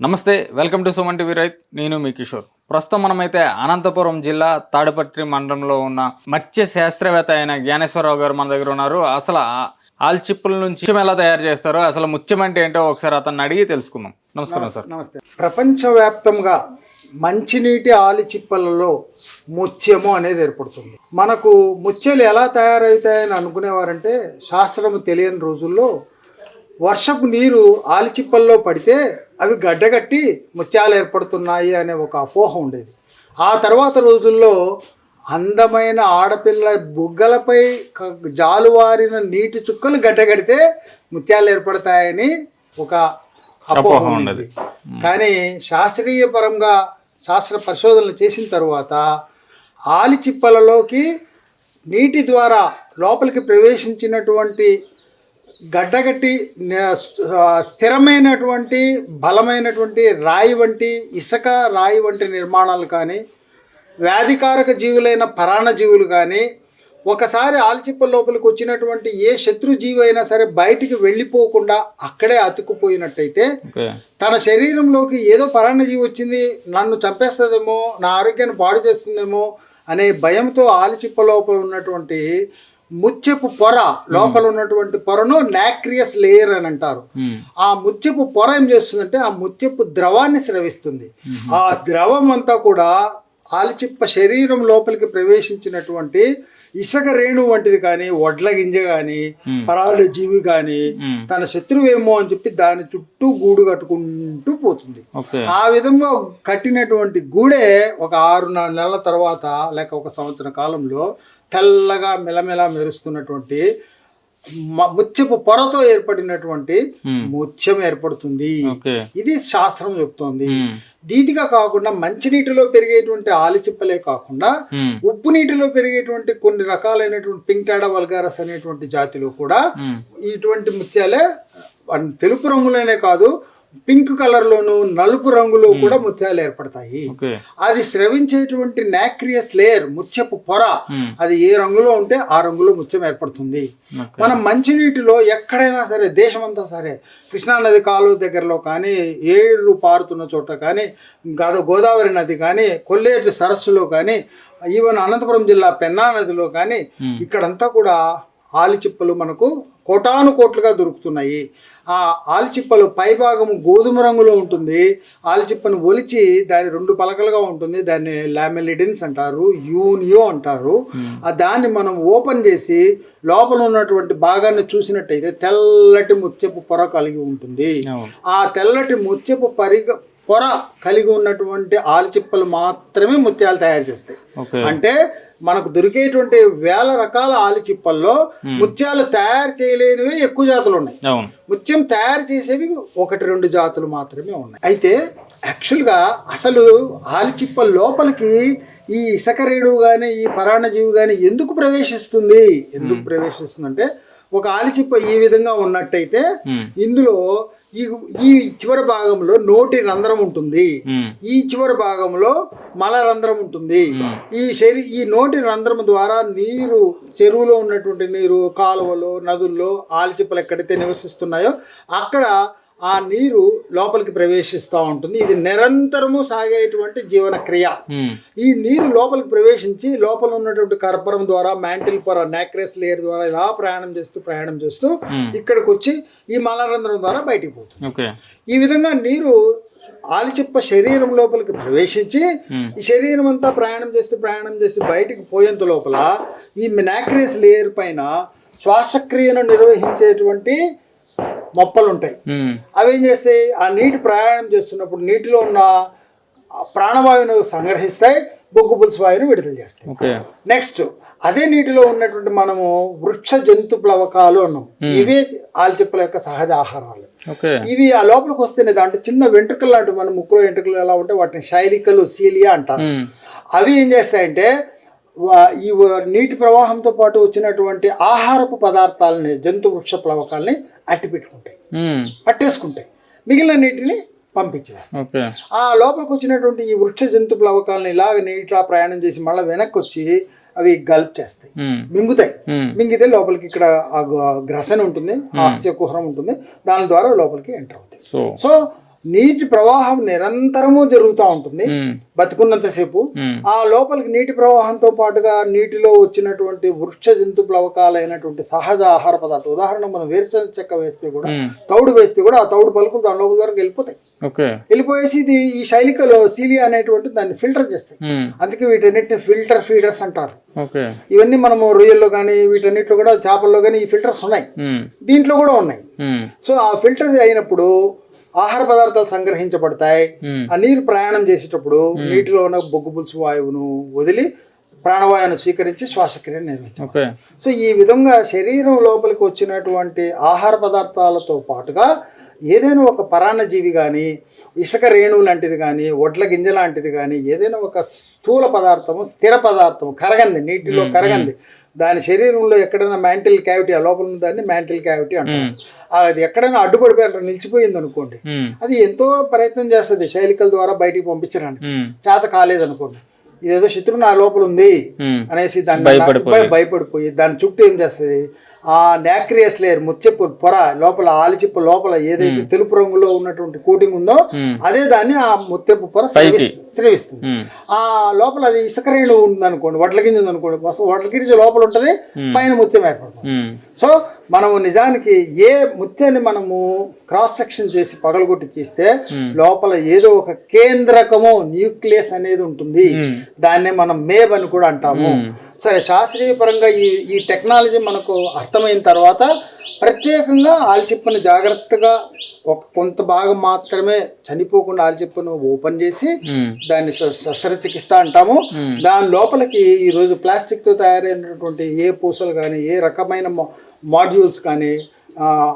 నమస్తే welcome to Suman TV రైత్ నేను మీ కిషోర్. ప్రస్తుతం మనమైతే అనంతపురం జిల్లా తాడిపత్రి మండలంలో ఉన్న మత్స్య శాస్త్రవేత్త అయిన జ్ఞానేశ్వరరావు గారు మన దగ్గర ఉన్నారు. అసలు ఆల్చిప్పుల నుంచి ఎలా తయారు చేస్తారో అసలు ముత్యం అంటే ఏంటో ఒకసారి అతన్ని అడిగి తెలుసుకుందాం. నమస్కారం సార్. నమస్తే. ప్రపంచవ్యాప్తంగా మంచినీటి ఆలిచిప్పలలో ముత్యము అనేది ఏర్పడుతుంది. మనకు ముత్యాలు ఎలా తయారవుతాయని అనుకునేవారంటే శాస్త్రము తెలియని రోజుల్లో వర్షపు నీరు ఆలిచిప్పల్లో పడితే అవి గడ్డగట్టి ముత్యాలు ఏర్పడుతున్నాయి అనే ఒక అపోహ ఉండేది. ఆ తర్వాత రోజుల్లో అందమైన ఆడపిల్ల బుగ్గలపై జాలువారిన నీటి చుక్కలు గడ్డగడితే ముత్యాలు ఏర్పడతాయని ఒక అపోహ ఉండేది. కానీ శాస్త్రీయ పరంగా శాస్త్ర పరిశోధనలు చేసిన తర్వాత ఆలిచిప్పలలోకి నీటి ద్వారా లోపలికి ప్రవేశించినటువంటి గడ్డగట్టి స్థిరమైనటువంటి బలమైనటువంటి రాయి వంటి ఇసుక రాయి వంటి నిర్మాణాలు కానీ వ్యాధికారక జీవులైన పరాణజీవులు కానీ ఒకసారి ఆల్చిప్ప లోపలికి వచ్చినటువంటి ఏ శత్రు జీవి అయినా సరే బయటికి వెళ్ళిపోకుండా అక్కడే అతుక్కుపోయినట్టయితే తన శరీరంలోకి ఏదో పరాన్నజీవి వచ్చింది నన్ను చంపేస్తుందేమో నా ఆరోగ్యాన్ని పాడు చేస్తుందేమో అనే భయంతో ఆలిచిప్ప లోపల ఉన్నటువంటి ముత్యపు పొర లోపల ఉన్నటువంటి పొరను నాక్రియస్ లేయర్ అని అంటారు. ఆ ముత్యపు పొర ఏం చేస్తుందంటే ఆ ముత్యపు ద్రవాన్ని స్రవిస్తుంది ఆ ద్రవం అంతా కూడా ఆలిచిప్ప శరీరం లోపలికి ప్రవేశించినటువంటి ఇసుక రేణు వంటిది కానీ వడ్ల గింజ కానీ. పరాడు జీవి కానీ. తన శత్రువేమో అని చెప్పి దాని చుట్టూ గూడు కట్టుకుంటూ పోతుంది ఆ విధంగా కట్టినటువంటి గూడే ఒక ఆరు నా- నెలల తర్వాత లేక ఒక సంవత్సరం కాలంలో తెల్లగా మెలమెల మెరుస్తున్నటువంటి ముత్యపు పొరతో ఏర్పడినటువంటి. ముత్యం ఏర్పడుతుంది ఇది శాస్త్రం చెప్తోంది. దీదిగా కాకుండా మంచినీటిలో పెరిగేటువంటి ఆలిచిప్పలే కాకుండా. ఉప్పు నీటిలో పెరిగేటువంటి కొన్ని రకాలైనటువంటి పింక్టాడా వల్గారస్ అనేటువంటి జాతిలో కూడా. ఇటువంటి ముత్యాలే తెలుపు రంగులోనే కాదు పింక్ కలర్లోను నలుపు రంగులో కూడా ముత్యాలు ఏర్పడతాయి. అది స్రవించేటువంటి నాక్రియస్ లేయర్ ముత్యపు పొర. అది ఏ రంగులో ఉంటే ఆ రంగులో ముత్యం ఏర్పడుతుంది. మనం మంచినీటిలో ఎక్కడైనా సరే దేశమంతా సరే కృష్ణానది కాలువ దగ్గరలో కానీ ఏడు పారుతున్న చోట కానీ గద గోదావరి నది కానీ కొల్లేరు సరస్సులో కానీ ఈవెన్ అనంతపురం జిల్లా పెన్నా నదిలో కానీ. ఇక్కడంతా కూడా ఆలిచిప్పలు మనకు కోటాను కోట్లుగా దొరుకుతున్నాయి. ఆ ఆలిచిప్పలు పైభాగము గోధుమ రంగులో ఉంటుంది. ఆలిచిప్పను ఒలిచి దాని రెండు పలకలుగా ఉంటుంది. దాన్ని లామెలిడిన్స్ అంటారు యూనియో అంటారు. ఆ దాన్ని మనం ఓపెన్ చేసి లోపల ఉన్నటువంటి భాగాన్ని చూసినట్టయితే తెల్లటి ముత్యపు పొర కలిగి ఉంటుంది. ఆ తెల్లటి ముత్యపు పరిగ పొర కలిగి ఉన్నటువంటి ఆలిచిప్పలు మాత్రమే ముత్యాలు తయారు చేస్తాయి. అంటే మనకు దొరికేటువంటి వేల రకాల ఆలిచిప్పల్లో ముత్యాలు తయారు చేయలేనివి ఎక్కువ జాతులు ఉన్నాయి. ముత్యం తయారు చేసేవి ఒకటి రెండు జాతులు మాత్రమే ఉన్నాయి. అయితే యాక్చువల్గా అసలు ఆలిచిప్ప లోపలికి ఈ ఇసుక రేణువు కానీ ఈ పరాణజీవి కానీ ఎందుకు ప్రవేశిస్తుంది? ఎందుకు ప్రవేశిస్తుందంటే ఒక ఆలిచిప్ప ఈ విధంగా ఉన్నట్టయితే. ఇందులో ఈ ఈ చివరి భాగంలో నోటి రంధ్రం ఉంటుంది. ఈ చివరి భాగంలో మల రంధ్రం ఉంటుంది. ఈ శరీ ఈ నోటి రంధ్రం ద్వారా నీరు చెరువులో ఉన్నటువంటి నీరు కాలువలో నదుల్లో ఆల్చిప్పలు ఎక్కడైతే నివసిస్తున్నాయో అక్కడ ఆ నీరు లోపలికి ప్రవేశిస్తూ ఉంటుంది ఇది నిరంతరము సాగేటువంటి జీవన క్రియ. ఈ నీరు లోపలికి ప్రవేశించి లోపల ఉన్నటువంటి కర్పరం ద్వారా మ్యాంటిల్ పొర నాక్రెస్ లేయర్ ద్వారా ఇలా ప్రయాణం చేస్తూ ప్రయాణం చేస్తూ. ఇక్కడికి వచ్చి ఈ మలరంధ్రం ద్వారా బయటికి పోతుంది ఈ విధంగా నీరు ఆలిచిప్ప శరీరం లోపలికి ప్రవేశించి. ఈ శరీరం అంతా ప్రయాణం చేస్తూ ప్రయాణం చేస్తూ బయటికి పోయేంత లోపల ఈ మినాక్రియస్ లేయర్ పైన శ్వాసక్రియను నిర్వహించేటువంటి మొప్పలు ఉంటాయి. అవి ఏం చేస్తాయి? ఆ నీటి ప్రయాణం చేస్తున్నప్పుడు నీటిలో ఉన్న ప్రాణవాయువును సంగ్రహిస్తాయి బొగ్గు పులుసు వాయువును విడుదల చేస్తాయి. నెక్స్ట్ అదే నీటిలో ఉన్నటువంటి మనము వృక్ష జంతు ప్లవకాలు అన్నాం ఇవే ఆల్చిప్పల యొక్క సహజ ఆహారాలు. ఇవి ఆ లోపలికి వస్తేనే దాంట్లో చిన్న వెంట్రుకలు లాంటి మన ముక్కులో వెంట్రుకలు ఎలా ఉంటే వాటిని శైలికలు సీలియా అంటారు. అవి ఏం చేస్తాయంటే ఈ నీటి ప్రవాహంతో పాటు వచ్చినటువంటి ఆహారపు పదార్థాలని జంతు వృక్ష ప్లవకాలని అట్టి పెట్టుకుంటాయి పట్టేసుకుంటాయి. మిగిలిన నీటిని పంపించేస్తాయి. ఆ లోపలికి వచ్చినటువంటి ఈ వృక్ష జంతు ప్లవకాలని ఇలాగ నీటిలో ప్రయాణం చేసి మళ్ళీ వెనక్కి వచ్చి అవి గల్ప్ చేస్తాయి. మింగుతాయి. మింగితే లోపలికి ఇక్కడ గ్రసన ఉంటుంది ఆక్సియ కుహరం ఉంటుంది. దాని ద్వారా లోపలికి ఎంటర్ అవుతాయి. సో నీటి ప్రవాహం నిరంతరము జరుగుతూ ఉంటుంది. బతుకున్నంతసేపు ఆ లోపలికి నీటి ప్రవాహంతో పాటుగా నీటిలో వచ్చినటువంటి వృక్ష జంతు ప్లవకాలైనటువంటి సహజ ఆహార పదార్థం ఉదాహరణ మనం వేరుశనగ చెక్క వేస్తే కూడా తౌడు వేస్తే కూడా ఆ తౌడు పలుకులు దాని లోపల వరకు వెళ్ళిపోతాయి. వెళ్ళిపోయేసి ఇది ఈ శైలికలో సీలియా అనేటువంటి దాన్ని ఫిల్టర్ చేస్తాయి. అందుకే వీటన్నిటిని ఫిల్టర్ ఫీడర్స్ అంటారు. ఇవన్నీ మనము రొయ్యల్లో కానీ వీటన్నిటిలో కూడా చేపల్లో కానీ ఈ ఫిల్టర్స్ ఉన్నాయి. దీంట్లో కూడా ఉన్నాయి. సో ఆ ఫిల్టర్ అయినప్పుడు ఆహార పదార్థాలు సంగ్రహించబడతాయి. ఆ నీరు ప్రయాణం చేసేటప్పుడు నీటిలో ఉన్న బొగ్గు పులుసు వాయువును వదిలి ప్రాణవాయువును స్వీకరించి శ్వాసక్రియ నిర్వహించాలి ఓకే. సో ఈ విధంగా శరీరం లోపలికి వచ్చినటువంటి ఆహార పదార్థాలతో పాటుగా ఏదైనా ఒక పరాన్నజీవి కానీ ఇసుక రేణువు లాంటిది కానీ వడ్ల గింజ లాంటిది కానీ ఏదైనా ఒక స్థూల పదార్థము స్థిర పదార్థము కరగంది నీటిలో కరగంది దాని శరీరంలో ఎక్కడైనా మ్యాంటిల్ క్యావిటీ ఆ లోపల ఉన్న దాన్ని మ్యాంటిల్ క్యావిటీ అంటారు. అది ఎక్కడైనా అడ్డుపడిపోయి అట్లా నిలిచిపోయింది అనుకోండి అది ఎంతో ప్రయత్నం చేస్తుంది శైలికల ద్వారా బయటికి పంపించడానికి. చేత కాలేదనుకోండి. ఇదేదో శత్రువు నా లోపల ఉంది అనేసి దాన్ని భయపడిపోయి. భయ- భయపడిపోయి దాని చుట్టూ ఏం చేస్తుంది? ఆ నాక్రియస్ లేయర్ ముచ్చెప్పు పొర లోపల ఆలిచిప్పు లోపల ఏదైతే తెలుపు రంగులో ఉన్నటువంటి కోటింగ్ ఉందో అదే దాన్ని ఆ ముత్తెప్పు పొర స్రవిస్తుంది. ఆ లోపల అది ఇసుక రేణు ఉందనుకోండి వడ్ల గింజ ఉందనుకోండి అసలు వడ్ల గింజ లోపల ఉంటుంది. పైన ముత్యం ఏర్పడుతుంది. సో మనము నిజానికి ఏ ముత్యాన్ని మనము క్రాస్ సెక్షన్ చేసి పగలగొట్టి Hmm. లోపల ఏదో ఒక కేంద్రకము న్యూక్లియస్ అనేది ఉంటుంది. దాన్నే మనం మేబ్ అని కూడా అంటాము. సరే శాస్త్రీయ పరంగా ఈ ఈ టెక్నాలజీ మనకు అర్థమైన తర్వాత ప్రత్యేకంగా ఆల్చిప్పని జాగ్రత్తగా ఒక కొంత భాగం మాత్రమే చనిపోకుండా ఆల్చిప్పను ఓపెన్ చేసి దాన్ని శస్త్రచికిత్స అంటాము. దాని లోపలికి ఈరోజు ప్లాస్టిక్తో తయారైనటువంటి ఏ పూసలు కానీ ఏ రకమైన మాడ్యూల్స్ కానీ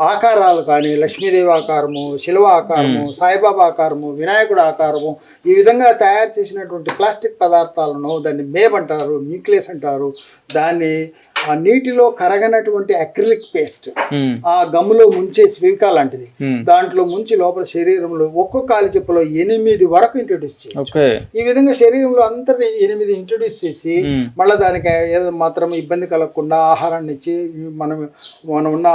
ఆకారాలు కానీ లక్ష్మీదేవి ఆకారము శిలువ ఆకారము సాయిబాబా ఆకారము వినాయకుడు ఆకారము ఈ విధంగా తయారు చేసినటువంటి ప్లాస్టిక్ పదార్థాలను దాన్ని మేబ్ అంటారు న్యూక్లియస్ అంటారు. దాన్ని ఆ నీటిలో కరగనటువంటి అక్రిలిక్ పేస్ట్ ఉమ్, ఆ గమ్ములో ముంచే స్వీకా లాంటిది. ఉమ్, దాంట్లో ముంచి లోపల శరీరంలో ఒక్కొక్క కాలిచెప్పులో ఎనిమిది వరకు ఇంట్రొడ్యూస్ చేయాలి. ఈ విధంగా శరీరంలో అంతటి ఎనిమిది ఇంట్రొడ్యూస్ చేసి ఉమ్, మళ్ళీ దానికి ఏదో మాత్రం ఇబ్బంది కలగకుండా ఆహారాన్ని ఇచ్చి మనం మనం ఉన్న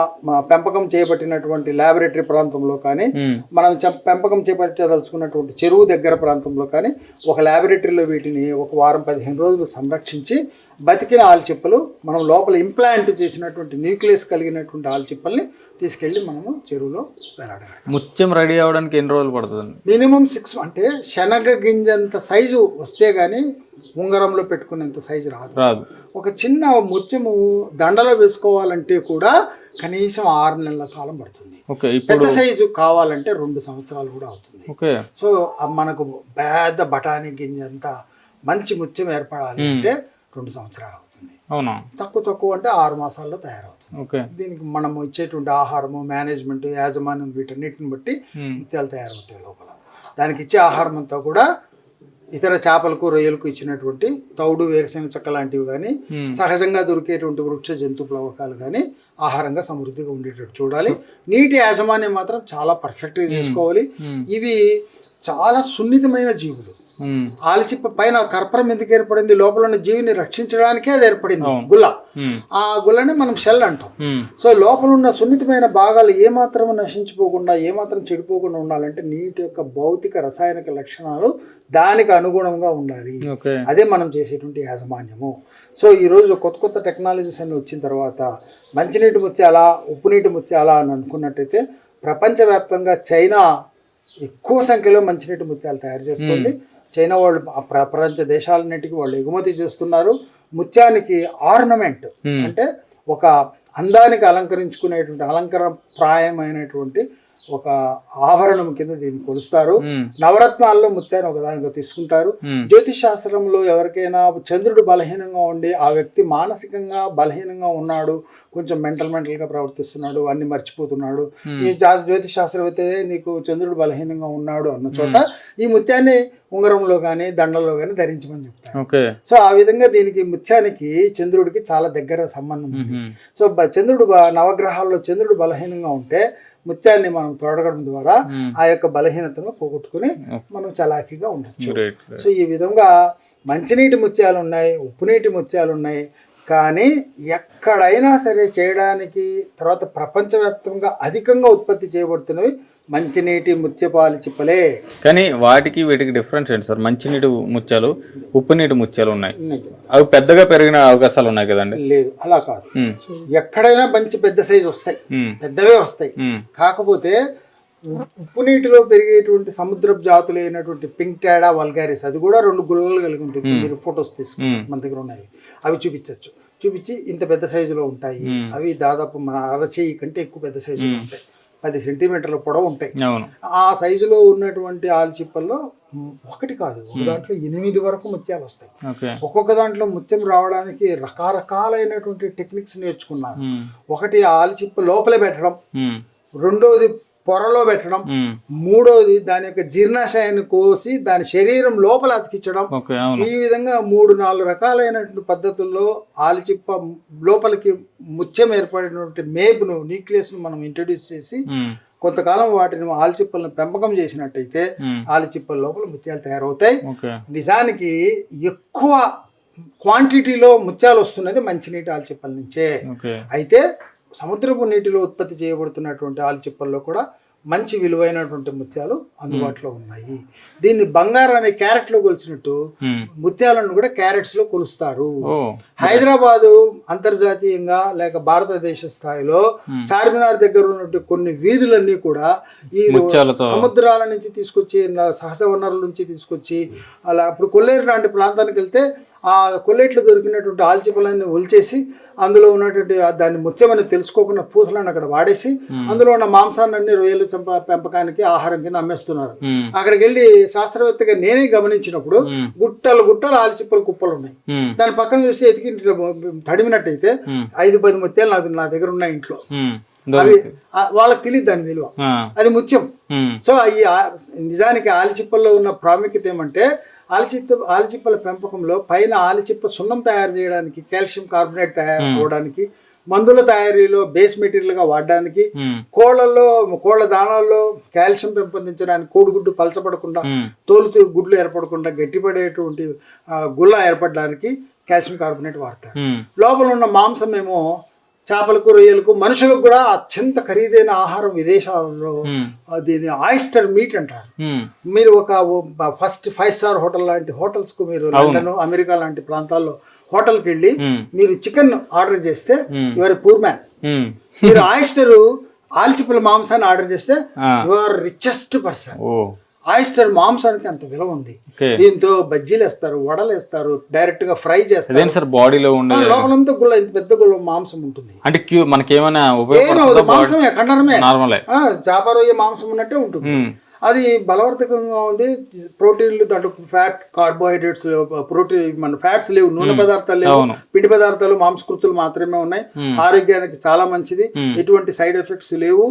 పెంపకం చేపట్టినటువంటి ల్యాబొరేటరీ ప్రాంతంలో కానీ మనం పెంపకం చేపట్టదలుచుకున్నటువంటి చెరువు దగ్గర ప్రాంతంలో కానీ ఒక ల్యాబొరేటరీలో వీటిని ఒక వారం పదిహేను రోజులు సంరక్షించి బతికిన ఆల్చిప్పలు మనం లోపల ఇంప్లాంట్ చేసినటువంటి న్యూక్లియస్ కలిగినటువంటి ఆల్చిప్పల్ని తీసుకెళ్ళి మనము చెరువులో వేలాడాలి ముత్యం రెడీ అవ్వడానికి ఎన్ని రోజులు పడుతుందండి మినిమం సిక్స్ అంటే శనగ గింజంత సైజు వస్తే కానీ ఉంగరంలో పెట్టుకునేంత సైజు రాదు. రాదు. ఒక చిన్న ముత్యము దండలో వేసుకోవాలంటే కూడా కనీసం ఆరు నెలల కాలం పడుతుంది. ఓకే పెద్ద సైజు కావాలంటే రెండు సంవత్సరాలు కూడా అవుతుంది. ఓకే. సో మనకు పెద్ద బఠానీ గింజంత మంచి ముత్యం ఏర్పడాలి అంటే రెండు సంవత్సరాలు అవుతుంది. అవునా? తక్కువ తక్కువ అంటే ఆరు మాసాల్లో తయారవుతుంది. ఓకే. దీనికి మనము ఇచ్చేటువంటి ఆహారము మేనేజ్మెంట్ యాజమాన్యం వీటన్నిటిని బట్టి ముత్యాలు తయారవుతాయి లోపల. దానికి ఇచ్చే ఆహారం అంతా కూడా ఇతర చేపలకు రొయ్యలకు ఇచ్చినటువంటి తౌడు వేరుశనగ చెక్క లాంటివి కానీ సహజంగా దొరికేటువంటి వృక్ష జంతు ప్లవకాలు కానీ ఆహారంగా సమృద్ధిగా ఉండేటట్టు చూడాలి. నీటి యాజమాన్యం మాత్రం చాలా పర్ఫెక్ట్గా చేసుకోవాలి. ఉమ్, ఇవి చాలా సున్నితమైన జీవులు. ఆలిచిప్ప పైన కర్పరం ఎందుకు ఏర్పడింది? లోపల ఉన్న జీవిని రక్షించడానికే అది ఏర్పడింది. గుల్ల. ఆ గుల్లని మనం షెల్ అంటాం. సో లోపల ఉన్న సున్నితమైన భాగాలు ఏమాత్రం నశించిపోకుండా ఏమాత్రం చెడిపోకుండా ఉండాలంటే నీటి యొక్క భౌతిక రసాయనిక లక్షణాలు దానికి అనుగుణంగా ఉండాలి. అదే మనం చేసేటువంటి యాజమాన్యము. సో ఈరోజు కొత్త కొత్త టెక్నాలజీస్ అన్ని వచ్చిన తర్వాత మంచినీటి ముత్యాలా ఉప్పు నీటి ముత్యాలా అని అనుకున్నట్టయితే ప్రపంచవ్యాప్తంగా చైనా ఎక్కువ సంఖ్యలో మంచినీటి ముత్యాలు తయారు చేస్తుంది. చైనా వాళ్ళు ప్రపంచ దేశాలన్నిటికీ వాళ్ళు ఎగుమతి చేస్తున్నారు. ముత్యానికి ఆర్నమెంట్ ఉమ్, అంటే ఒక అందానికి అలంకరించుకునేటువంటి అలంకర ప్రాయమైనటువంటి ఒక ఆభరణం కింద దీన్ని కొలుస్తారు. నవరత్నాల్లో ముత్యాన్ని ఒకదానిగా తీసుకుంటారు. జ్యోతిష్ శాస్త్రంలో ఎవరికైనా చంద్రుడు బలహీనంగా ఉండి ఆ వ్యక్తి మానసికంగా బలహీనంగా ఉన్నాడు కొంచెం మెంటల్ మెంటల్గా ప్రవర్తిస్తున్నాడు అన్ని మర్చిపోతున్నాడు. ఈ జ్యోతిష్ శాస్త్రం అయితే నీకు చంద్రుడు బలహీనంగా ఉన్నాడు అన్న చోట ఈ ముత్యాన్ని ఉంగరంలో కానీ దండలో కానీ ధరించమని చెప్తారు. ఓకే. సో ఆ విధంగా దీనికి ముత్యానికి చంద్రుడికి చాలా దగ్గర సంబంధం ఉంది. సో చంద్రుడు నవగ్రహాల్లో చంద్రుడు బలహీనంగా ఉంటే ముత్యాన్ని మనం తోడగడం ద్వారా ఆ యొక్క బలహీనతను పోగొట్టుకుని. మనం చలాకీగా ఉండొచ్చు. సో ఈ విధంగా మంచినీటి ముత్యాలు ఉన్నాయి ఉప్పునీటి ముత్యాలు ఉన్నాయి కానీ ఎక్కడైనా సరే చేయడానికి తర్వాత ప్రపంచవ్యాప్తంగా అధికంగా ఉత్పత్తి చేయబడుతున్నవి మంచినీటి ముత్యపాలి చిప్పలే. కానీ వాటికి వీటికి డిఫరెన్స్ ఏంటి సార్? మంచినీటి ముత్యాలు ఉప్పు నీటి ముత్యాలు ఉన్నాయి. అవి పెద్దగా పెరిగిన అవకాశాలు ఉన్నాయి కదండి? లేదు అలా కాదు. ఎక్కడైనా మంచి పెద్ద సైజు వస్తాయి. పెద్దవే వస్తాయి. కాకపోతే ఉప్పు నీటిలో పెరిగేటువంటి సముద్రపు జాతులు అయినటువంటి పింక్ టాడా వల్గారిస్ అది కూడా రెండు గుల్లలు కలిగి ఉంటుంది మీరు ఫొటోస్ తీసుకుని మన దగ్గర ఉన్నాయి. అవి చూపించవచ్చు చూపించి ఇంత పెద్ద సైజులో ఉంటాయి. అవి దాదాపు మన అరచేయి కంటే ఎక్కువ పెద్ద సైజులో ఉంటాయి. పది సెంటీమీటర్ల పొడవు ఉంటాయి. ఆ సైజులో ఉన్నటువంటి ఆల్చిప్పల్లో ఒకటి కాదు ఒక దాంట్లో ఎనిమిది వరకు ముత్యాలు వస్తాయి. ఒక్కొక్క దాంట్లో ముత్యం రావడానికి రకరకాలైనటువంటి టెక్నిక్స్ నేర్చుకున్నారు ఉమ్, ఒకటి ఆల్చిప్ప లోపలే పెట్టడం రెండోది పొరలో పెట్టడం. మూడోది దాని యొక్క జీర్ణాశయాన్ని కోసి దాని శరీరం లోపల అతికించడం. ఈ విధంగా మూడు నాలుగు రకాలైనటువంటి పద్ధతుల్లో ఆలిచిప్ప లోపలికి ముత్యం ఏర్పడినటువంటి మేపును న్యూక్లియస్ను మనం ఇంట్రడ్యూస్ చేసి కొంతకాలం వాటిని ఆలిచిప్పలను పెంపకం చేసినట్టయితే ఆలిచిప్పల లోపల ముత్యాలు తయారవుతాయి. నిజానికి ఎక్కువ క్వాంటిటీలో ముత్యాలు వస్తున్నది మంచినీటి ఆల్చిప్పల నుంచే. అయితే సముద్రపు నీటిలో ఉత్పత్తి చేయబడుతున్నటువంటి ఆల్చిప్పల్లో కూడా మంచి విలువైనటువంటి ముత్యాలు అందుబాటులో ఉన్నాయి దీన్ని బంగారాన్ని క్యారెట్లో కొలిసినట్టు ఉమ్, ముత్యాలను కూడా క్యారెట్స్లో కొలుస్తారు హైదరాబాదు అంతర్జాతీయంగా లేక భారతదేశ స్థాయిలో. చార్మినార్ దగ్గర ఉన్నటువంటి కొన్ని వీధులన్నీ కూడా ఈ. సముద్రాల నుంచి తీసుకొచ్చి సహజ వనరుల నుంచి తీసుకొచ్చి అలా ఇప్పుడు కొల్లేరు లాంటి ప్రాంతానికి వెళ్తే ఆ కొల్లేట్లు దొరికినటువంటి ఆల్చిపలన్నీ ఒలిచేసి అందులో ఉన్నటువంటి దాన్ని ముత్యమని తెలుసుకోకుండా పూసలను అక్కడ వాడేసి అందులో ఉన్న మాంసాన్ని రొయ్యలు చంప పెంపకానికి ఆహారం కింద అమ్మేస్తున్నారు. అక్కడికి వెళ్ళి శాస్త్రవేత్తగా నేనే గమనించినప్పుడు గుట్టలు గుట్టలు ఆల్చిప్పలు కుప్పలు ఉన్నాయి. దాని పక్కన చూసి ఎతికి తడిమినట్టయితే ఐదు పది ముత్యాలు నాకు నా దగ్గర ఉన్నాయి ఇంట్లో. అవి వాళ్ళకి తెలియదు దాని విలువ. అది ముత్యం. సో ఈ నిజానికి ఆలిచిప్పల్లో ఉన్న ప్రాముఖ్యత ఏమంటే ఆలిచిత్త ఆలిచిప్పల పెంపకంలో పైన ఆలిచిప్ప సున్నం తయారు చేయడానికి కాల్షియం కార్బోనేట్ తయారు అవడానికి మందుల తయారీలో బేస్ మెటీరియల్గా వాడడానికి ఉమ్, కోళ్ళల్లో కోళ్ళ దాణాల్లో కాల్షియం పెంపొందించడానికి కోడిగుడ్డు పలచబడకుండా తోలుతూ గుడ్లు ఏర్పడకుండా గట్టిపడేటువంటి గుల్ల ఏర్పడడానికి కాల్షియం కార్బోనేట్ వాడతారు. లోపల ఉన్న మాంసం ఏమో చేపలకు రొయ్యలకు మనుషులకు కూడా అత్యంత ఖరీదైన ఆహారం విదేశాలలో దీన్ని ఆయిస్టర్ మీట్ అంటారు. మీరు ఒక ఫస్ట్ ఫైవ్ స్టార్ హోటల్ లాంటి hotels కు మీరు లండన్ అమెరికా లాంటి ప్రాంతాల్లో హోటల్కి వెళ్ళి మీరు చికెన్ ఆర్డర్ చేస్తే. Your poor man. మీరు ఆయిస్టర్ ఆల్చిప్పల మాంసాన్ని ఆర్డర్ చేస్తే యువర్ రిచెస్ట్ పర్సన్. ఆయిస్టర్ మాంసానికి అంత విలువ ఉంది. దీంతో బజ్జీలు వేస్తారు వడలు వేస్తారు డైరెక్ట్గా ఫ్రై చేస్తారు. సార్ బాడీలో ఉండే లోపలంతా గుల్ల ఇంత పెద్ద గుల్ల మాంసం ఉంటుంది. అంటే క్యూ మనకేమైనా మాంసమే ఖండనమే నార్మలే. చేప రొయ్య మాంసం ఉన్నట్టే ఉంటుంది. అది బలవర్ధకంగా ఉంది. ప్రోటీన్లు దాంట్లో ఫ్యాట్ కార్బోహైడ్రేట్స్ ప్రోటీన్ మన ఫ్యాట్స్ లేవు నూనె పదార్థాలు లేవు. పిండి పదార్థాలు మాంసకృతులు మాత్రమే ఉన్నాయి. Hmm. ఆరోగ్యానికి చాలా మంచిది. Hmm. ఎటువంటి సైడ్ ఎఫెక్ట్స్ లేవు.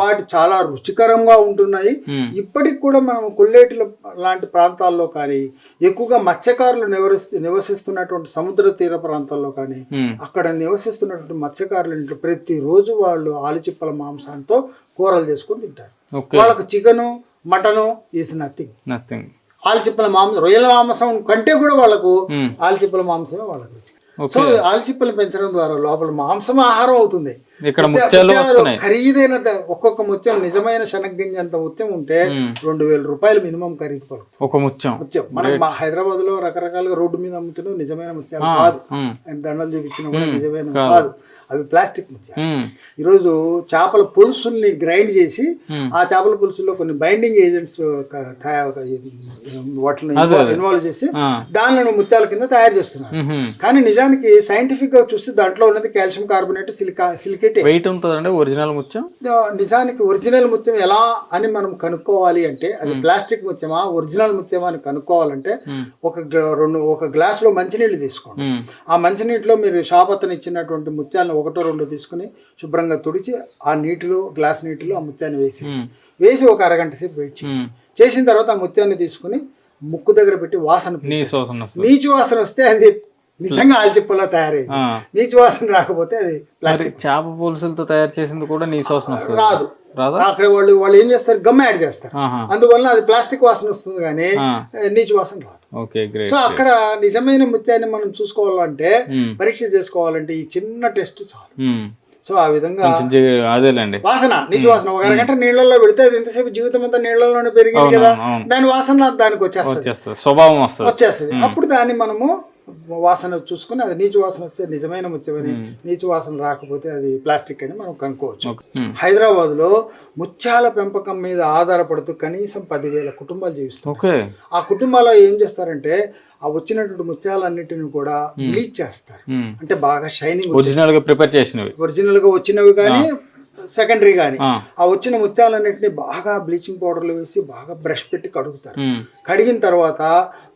వాటి చాలా రుచికరంగా ఉంటున్నాయి. ఉమ్, ఇప్పటికి కూడా మనం కొల్లేటిల లాంటి ప్రాంతాల్లో కానీ ఎక్కువగా మత్స్యకారులు నివసిస్తు నివసిస్తున్నటువంటి సముద్ర తీర ప్రాంతాల్లో కానీ అక్కడ నివసిస్తున్నటువంటి మత్స్యకారుల ఇంట్లో ప్రతిరోజు వాళ్ళు ఆలుచిప్పల మాంసంతో కూరలు చేసుకొని తింటారు. వాళ్ళకు chicken mutton is nothing. Nothing. ఆల్చిప్పల మాంసం రొయ్యల మాంసం కంటే కూడా వాళ్ళకు ఆల్చిప్పల మాంసమే వాళ్ళకు సో ఆల్చిప్పలు పెంచడం ద్వారా లోపల మాంసం ఆహారం అవుతుంది. ఇక్కడ ఖరీదైన ఒక్కొక్క ముత్యం నిజమైన శనగ్గింజ అంత ముత్యం ఉంటే రెండు వేల రూపాయలు మినిమం ఖరీదు ఒక ముత్యం. ముత్యం. మనం మా హైదరాబాద్లో రకరకాలుగా రోడ్డు మీద అమ్ముతున్నాం నిజమైన ముత్యాలు కాదు. దండలు చూపించిన కూడా నిజమైన కాదు. అవి ప్లాస్టిక్ ముత్యాలు. ఈరోజు చేపల పులుసుల్ని గ్రైండ్ చేసి. ఆ చేపల పులుసులో కొన్ని బైండింగ్ ఏజెంట్స్ వాటిని. ఇన్వాల్వ్ చేసి దానిని ముత్యాల కింద తయారు చేస్తున్నారు. కానీ నిజానికి సైంటిఫిక్గా చూస్తే దాంట్లో ఉన్నది కాల్షియం కార్బోనేట్ సిలికా సిలికేటే. వెయిట్ ఉంటుందండి ఒరిజినల్ ముత్యం? నిజానికి ఒరిజినల్ ముత్యం ఎలా అని మనం కనుక్కోవాలి అంటే అది ప్లాస్టిక్ ముత్యమా ఒరిజినల్ ముత్యమా అని కనుక్కోవాలంటే ఒక రెండు ఒక గ్లాస్లో మంచినీళ్ళు తీసుకోండి. ఆ మంచినీటిలో మీరు షాప్ అతను ఇచ్చినటువంటి ముత్యాలను ఒకటో రెండో తీసుకుని శుభ్రంగా తుడిచి ఆ నీటిలో గ్లాస్ నీటిలో ఆ ముత్యాన్ని వేసి వేసి ఒక అరగంట సేపు వెయిట్. చేసిన తర్వాత ఆ ముత్యాన్ని తీసుకుని ముక్కు దగ్గర పెట్టి వాసన నీచు వాసన వస్తే అది నిజంగా ఆల్చిప్పలా తయారైంది. నీచు వాసన రాకపోతే అది ప్లాస్టిక్. చేప పులుసులతో తయారు చేసింది కూడా నీ రాదు రాదా. అక్కడ వాళ్ళు వాళ్ళు ఏం చేస్తారు? గమ్ యాడ్ చేస్తారు. అందువల్ల అది ప్లాస్టిక్ వాసన వస్తుంది కానీ నీచు వాసన రాదు. సో అక్కడ నిజమైన ముత్యాన్ని మనం చూసుకోవాలంటే పరీక్ష చేసుకోవాలంటే ఈ చిన్న టెస్ట్ చాలు. సో ఆ విధంగా అదేలేండి. వాసన నీచు వాసన. ఒక అరగంట నీళ్ళల్లో పెడితే అది ఎంతసేపు జీవితం అంతా నీళ్ళలోనే పెరిగింది కదా. దాని వాసన దానికి వచ్చేస్తుంది. వచ్చేస్తుంది స్వభావం వస్తుంది. వచ్చేస్తుంది. అప్పుడు దాన్ని మనము వాసన చూసుకుని అది నీచు వాసన వస్తే నిజమైన ముత్యమని నీచు వాసన రాకపోతే అది ప్లాస్టిక్ అని మనం కనుక్కోవచ్చు. హైదరాబాద్లో ముత్యాల పెంపకం మీద ఆధారపడుతూ కనీసం పదివేల కుటుంబాలు జీవిస్తాయి ఆ కుటుంబాల్లో ఏం చేస్తారంటే ఆ వచ్చినటువంటి ముత్యాలన్నిటిని కూడా బ్లీచ్ చేస్తారు. అంటే బాగా షైనింగ్ ఒరిజినల్గా ప్రిపేర్ చేసినవి. ఒరిజినల్గా వచ్చినవి కానీ సెకండరీ కానీ ఆ. వచ్చిన ముత్యాలన్నిటిని బాగా బ్లీచింగ్ పౌడర్లు వేసి బాగా బ్రష్ పెట్టి కడుగుతారు. కడిగిన తర్వాత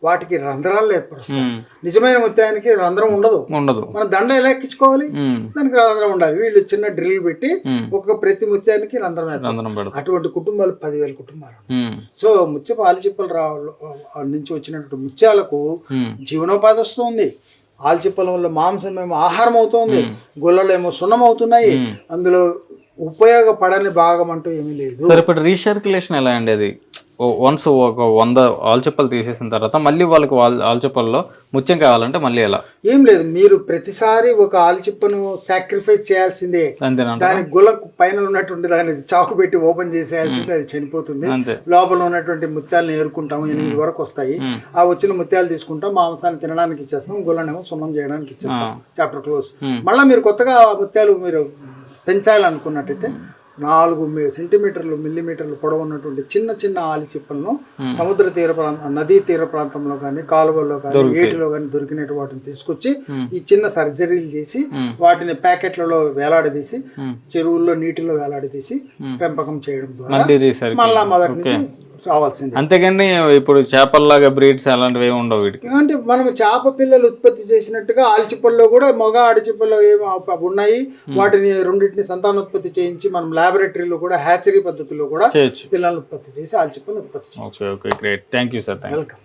వాటికి రంధ్రాలు ఏర్పరుస్తారు. నిజమైన ముత్యానికి రంధ్రం ఉండదు ఉండదు మనం దండ ఎలా ఎక్కించుకోవాలి. దానికి రంధ్రం ఉండాలి వీళ్ళు చిన్న డ్రిల్ పెట్టి. ఒక్కొక్క ప్రతి ముత్యానికి రంధ్రం అటువంటి కుటుంబాలు పదివేల కుటుంబాలు. సో ముత్యపు ఆలిచిప్పల రా నుంచి వచ్చినటువంటి ముత్యాలకు. జీవనోపాధి వస్తుంది ఆల్చిప్పల వల్ల మాంసం ఏమో ఆహారం అవుతుంది గొల్లలు ఏమో సున్నం అవుతున్నాయి అందులో ఉపయోగపడని భాగం అంటూ ఏమీ లేదు. సరే ఇప్పుడు రీసర్క్యులేషన్ ఎలా అండి అది వన్స్ ఒక వంద ఆల్చెప్పలు తీసేసిన తర్వాత మళ్ళీ వాళ్ళకి వాళ్ళ ఆల్చెప్పల్లో ముత్యం కావాలంటే మళ్ళీ ఎలా? ఏం లేదు మీరు ప్రతిసారి ఒక ఆల్చిప్పను సాక్రిఫైస్ చేయాల్సిందే. దాని గుల పైన ఉన్నటువంటి దాన్ని చాకు పెట్టి ఓపెన్ చేసేయాల్సిందే అది చనిపోతుంది. లోపల ఉన్నటువంటి ముత్యాలను ఏరుకుంటాము ఎనిమిది వరకు వస్తాయి. ఆ వచ్చిన ముత్యాలు తీసుకుంటాం మాంసాన్ని తినడానికి ఇచ్చేస్తాం గుల్లనేమో సున్నం చేయడానికి ఇచ్చేస్తాం. Chapter close. మళ్ళీ మీరు కొత్తగా ఆ ముత్యాలు మీరు పెంచాలనుకున్నట్టయితే నాలుగు సెంటీమీటర్లు మిల్లీమీటర్లు పొడవు ఉన్నటువంటి చిన్న చిన్న ఆలి చిప్పలను సముద్ర తీర ప్రాంతం నదీ తీర ప్రాంతంలో కానీ కాలువల్లో కానీ ఏటిలో కానీ దొరికినట్టు వాటిని తీసుకొచ్చి ఈ చిన్న సర్జరీలు చేసి. వాటిని ప్యాకెట్లలో వేలాడదీసి. చెరువుల్లో నీటిలో వేలాడదీసి పెంపకం చేయడం ద్వారా మళ్ళా మొదటి నుంచి రావాల్సిందే. అంతేగాని ఇప్పుడు చేపల్లాగా బ్రీడ్స్ అలాంటివి ఏమి ఉండవు వీటికి. అంటే మనం చేప పిల్లలు ఉత్పత్తి చేసినట్టుగా ఆల్చిప్పల్లో కూడా మగ ఆడిచిప్పల్లో ఏమి ఉన్నాయి. వాటిని రెండింటిని సంతానోత్పత్తి చేయించి మనం లాబొరేటరీలో కూడా హ్యాచరీ పద్ధతిలో కూడా చేయొచ్చు. పిల్లలను ఉత్పత్తి చేసి ఆల్చిప్పలను ఉత్పత్తి చేయాలి okay okay great thank you sir welcome